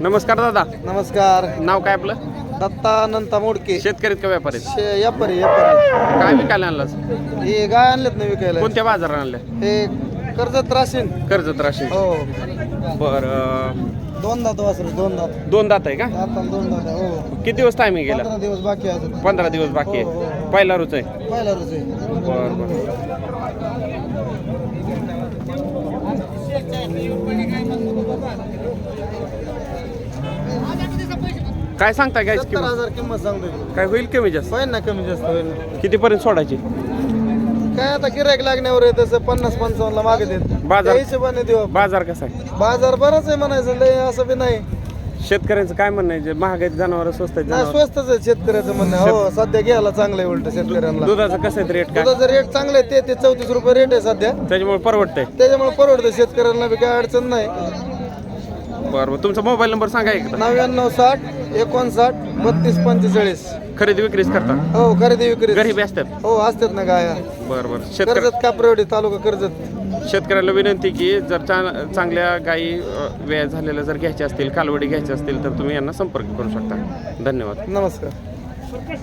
नमस्कार दादा. नमस्कार. नाव काय आपलं? दत्ता अनंता मोडके. शेतकरीत का व्यापारीत शे व्यापारी व्यापारी काय विकायला आणलास हे गाय आणलेत ना विकायला? कोणत्या बाजारात आणल्या हे कर्जत राशीन. कर्जत राशी हो. बर दोन दात वासरू दोन दात. दोन दात आहे का? दाताला दोन दात आहे, हो. किती दिवस टायमिंग गेला? पंधरा दिवस बाकी आहे अजून. पंधरा दिवस बाकी हो, आहे पहिला रुच आहे. पहिला रोज आहे. बर बर. काय सांगता काय सत्तर हजार किंमत सांगतो काय होईल कमी जास्त? होईल ना कमी जास्त होईल ना. कितीपर्यंत सोडायची? काय आता गिरायक लागण्यावर आहे तसं पन्नास पंचावन्नला मागे देत. बाजार- त्या हिशोबाने देऊ आपण. बाजार कसा आहे? बाजार बराच आहे म्हणायचं लय असं बी नाही. शेतकऱ्यांचं काय म्हणणं आहे? जे महागाईत जनावर स्वस्त आहेत नाही जनावरं? स्वस्तच आहे शेतकऱ्याचं म्हणणं. हो सध्या घ्यायला चांगलं आहे उलट शेतकऱ्यांना. दुधाचं कसं आहे रेट काय? दुधाचं रेट चांगलं आहे ते ते चौतीस रुपये रेट आहे सध्या. त्याच्यामुळे परवडतंय. त्याच्यामुळे परवडतं शेतकऱ्यांना बी काय अडचण नाही. बरं बरं. तुमचा मोबाईल नंबर सांगा एकदा नव्याण्णव साठ एकोणसाठ बत्तीस पंचेचाळीस. खरेदी विक्रीच करता हो खरेदी विक्री गरीबी असतात? हो असतात ना गाया. बरं बरं. शेतकरी कर्जत कापरेवाडी तालुका कर्जत. शेतकऱ्याला विनंती की जर चा- चांगल्या गायी अ, वेळ झालेल्या जर घ्यायच्या असतील कालवडी घ्यायच्या असतील तर तुम्ही यांना संपर्क करू शकता. धन्यवाद. नमस्कार.